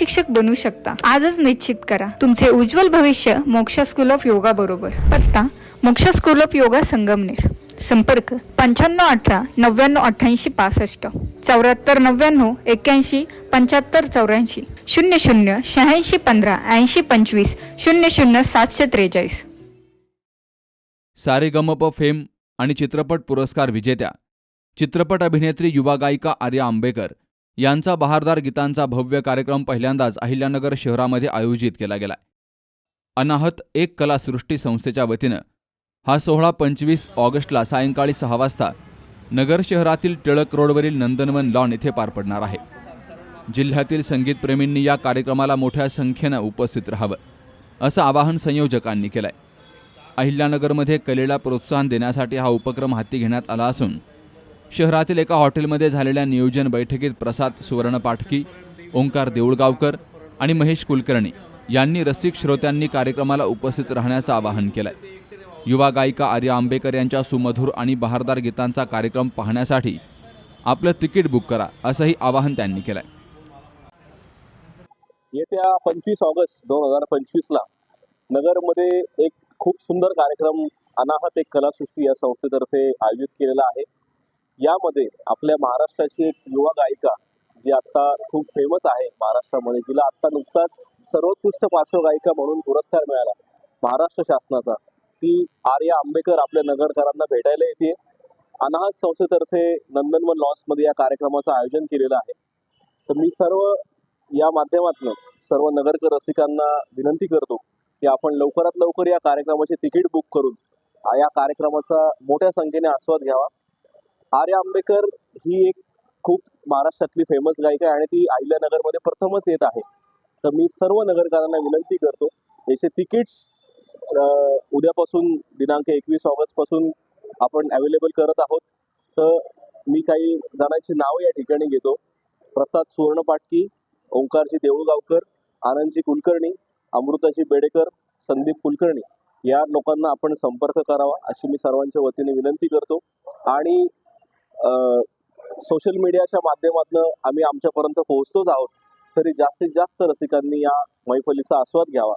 शिक्षक बनू शकता. आजच निश्चित करा. तुमचे उज्ज्वल भविष्य मोक्ष स्कूल ऑफ योगा बरोबर. पत्ता मोक्ष स्कूल ऑफ योगा संगमनेर. संपर्क पंच्याण्णव अठरा नव्याण्णव अठ्ठ्याऐंशी पासष्ट. चौऱ्याहत्तर नव्याण्णव एक्क्याऐंशी पंच्याहत्तर चौऱ्याऐंशी. शून्य शून्य शहाऐंशी पंधरा ऐंशी पंचवीस. शून्य शून्य सातशे त्रेचाळीस. सारेगमप फेम आणि चित्रपट पुरस्कार विजेत्या. चित्रपट अभिनेत्री युवा गायिका आर्या आंबेकर. यांचा बहारदार गीतांचा भव्य कार्यक्रम पहिल्यांदाच अहिल्यानगर शहरामध्ये आयोजित केला गेला. अनाहत एक कलासृष्टी संस्थेच्या वतीनं हा सोहळा पंचवीस ऑगस्टला सायंकाळी सहा वाजता नगर शहरातील टिळक रोडवरील नंदनवन लॉन येथे पार पडणार आहे. जिल्ह्यातील संगीतप्रेमींनी या कार्यक्रमाला मोठ्या संख्येनं उपस्थित राहावं असं आवाहन संयोजकांनी केलंय. अहिल्यानगरमध्ये कलेला प्रोत्साहन देण्यासाठी हा उपक्रम हाती घेण्यात आला असून शहरातील एका हॉटेलमध्ये झालेल्या नियोजन बैठकीत प्रसाद सुवर्णपाठकी ओंकार देऊळगावकर आणि महेश कुलकर्णी यांनी रसिक श्रोत्यांनी कार्यक्रमाला उपस्थित राहण्याचं आवाहन केलंय. युवा गायिका आर्या आंबेकर यांच्या सुमधुर आणि बहारदार गीतांचा कार्यक्रम पाहण्यासाठी आपलं तिकीट बुक करा असंही आवाहन त्यांनी केलंय. येत्या पंचवीस ऑगस्ट दोन हजार पंचवीसला नगरमध्ये एक खूप सुंदर कार्यक्रम अनाहत एक कलासृष्टी या संस्थेतर्फे आयोजित केलेला आहे. यामध्ये आपल्या महाराष्ट्राची एक युवा गायिका जी आता खूप फेमस आहे महाराष्ट्रामध्ये जिला आत्ता नुकताच सर्वोत्कृष्ट पार्श्वगायिका म्हणून पुरस्कार मिळाला महाराष्ट्र शासनाचा. ती आर्या आंबेकर आपल्या नगरकरांना भेटायला येते. अनाहत संस्थेतर्फे नंदनवन लॉन्समध्ये या कार्यक्रमाचं आयोजन केलेलं आहे. तर मी सर्व या माध्यमातून सर्व नगरकर रसिकांना विनंती करतो की आपण लवकरात लवकर या कार्यक्रमाचे तिकीट बुक करून या कार्यक्रमाचा मोठ्या संख्येने आस्वाद घ्यावा. आर्या आंबेकर ही एक खूप महाराष्ट्रातली फेमस गायिका आहे आणि ती अहिल्यानगरमध्ये प्रथमच येत आहे. तर मी सर्व नगरकरांना विनंती करतो याचे तिकीट्स उद्यापासून दिनांक एकवीस ऑगस्टपासून आपण अवेलेबल करत आहोत. तर मी काही जणांची नावं या ठिकाणी घेतो. प्रसाद सुवर्णपाटकी ओंकारजी देऊळगावकर आनंदजी कुलकर्णी अमृताजी बेडेकर संदीप कुलकर्णी या लोकांना आपण संपर्क करावा अशी मी सर्वांच्या वतीने विनंती करतो. आणि सोशल मीडियाच्या माध्यमातून आम्ही आमच्यापर्यंत पोहोचतोच आहोत. तरी जास्तीत जास्त रसिकांनी या मैफलीचा आस्वाद घ्यावा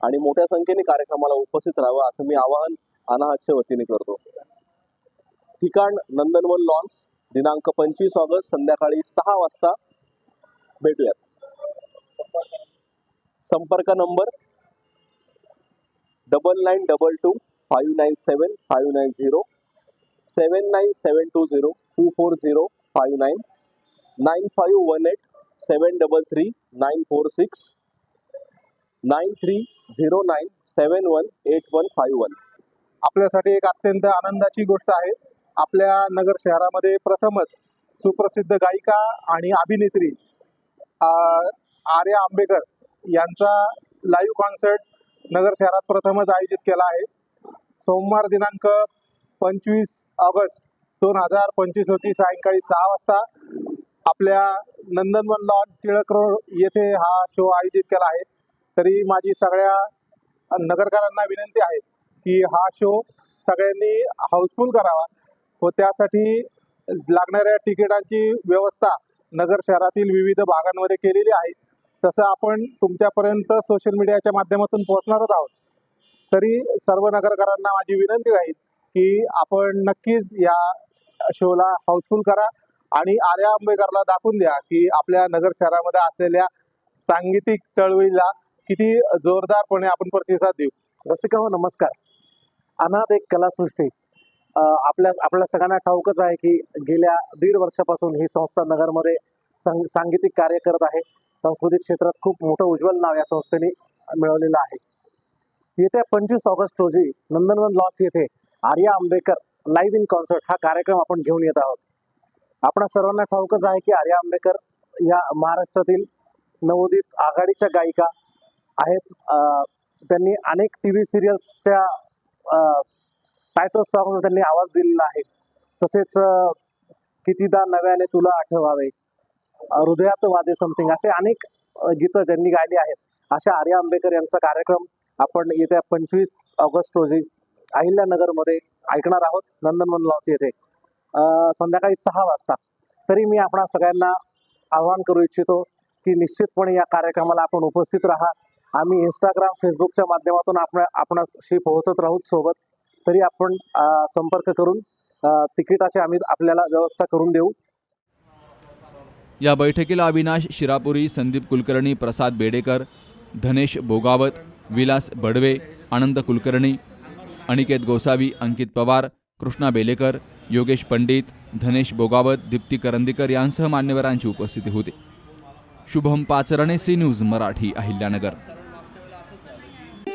आणि मोठ्या संख्येने कार्यक्रमाला उपस्थित राहावं असं मी आवाहन अनाहतच्या वतीने करतो. ठिकाण नंदनवन लॉन्स दिनांक पंचवीस ऑगस्ट संध्याकाळी सहा वाजता भेटूयात. संपर्क number double nine double two five nine seven five nine zero seven nine seven two zero two four zero five nine nine five one eight seven double three nine four six nine three zero nine seven one eight one five one आपल्यासाठी एक अत्यंत आनंदाची गोष्ट आहे. आपल्या नगर शहरामध्ये प्रथमच सुप्रसिद्ध गायिका आणि अभिनेत्री आर्या आंबेकर यांचा लाईव्ह कॉन्सर्ट नगर शहरात प्रथमच आयोजित केला आहे. सोमवार दिनांक पंचवीस ऑगस्ट दोन हजार पंचवीस रोजी सायंकाळी सहा वाजता आपल्या नंदनवन लॉन टिळक रोड येथे हा शो आयोजित केला आहे. तरी माझी सगळ्या नगरकरांना विनंती आहे की हा शो सगळ्यांनी हाऊसफुल करावा व त्यासाठी लागणाऱ्या तिकिटांची व्यवस्था नगर शहरातील विविध भागांमध्ये केलेली आहे. तसं आपण तुमच्यापर्यंत सोशल मीडियाच्या माध्यमातून पोहोचणारच आहोत. तरी सर्व नगरकरांना माझी विनंती राहील की आपण नक्कीच या शोला हाऊसफुल करा आणि आर्या आंबेकरला दाखवून द्या की आपल्या नगर शहरामध्ये असलेल्या सांगीतिक चळवळीला किती जोरदारपणे आपण प्रतिसाद देऊ. रसिका हो नमस्कार. अनाथ एक कलासृष्टी. आपल्या आपल्या सगळ्यांना ठाऊकच आहे की गेल्या दीड वर्षापासून ही संस्था नगरमध्ये सांग सांगीतिक कार्य करत आहे. सांस्कृतिक क्षेत्रात खूप मोठं उज्ज्वल नाव या संस्थेने मिळवलेलं आहे. येत्या पंचवीस ऑगस्ट रोजी नंदनवन लॉस येथे Arya Ambekar live in concert हा कार्यक्रम आपण घेऊन येत आहोत. आपणा सर्वांना ठाऊकच आहे की आर्या आंबेकर या महाराष्ट्रातील नवोदित आघाडीच्या गायिका आहेत. त्यांनी अनेक टी व्ही सिरियल्सच्या टायटल सॉंगला त्यांनी आवाज दिलेला आहे. तसेच कितीदा नव्याने तुला आठवावे हृदयात वाजे समथिंग असे अनेक गीतं ज्यांनी गायली आहेत. अशा आर्या आंबेकर यांचा कार्यक्रम आपण येत्या पंचवीस ऑगस्ट रोजी अहिल्यानगरमध्ये ऐकणार आहोत. नंदनवन लॉन्स येथे. संध्याकाळी सहा वाजता. तरी मी आपणा सगळ्यांना आवाहन करू इच्छितो की निश्चितपणे या कार्यक्रमाला आपण उपस्थित राहा. आम्ही इंस्टाग्राम फेसबुकच्या माध्यमातून आपण आपणाशी पोहोचत राहूत सोबत. तरी आपण संपर्क करून तिकिटाची आम्ही आपल्याला व्यवस्था करून देऊ. या बैठकीला अविनाश शिरापुरी संदीप कुलकर्णी प्रसाद बेडेकर धनेश बोगावत विलास बडवे आनंद कुलकर्णी अनिकेत गोसावी अंकित पवार कृष्णा बेलेकर योगेश पंडित धनेश बोगावत दीप्ती करंदीकर यांसह मान्यवरांची उपस्थिती होती. Shubham Pacharne C news Marathi Ahilyanagar.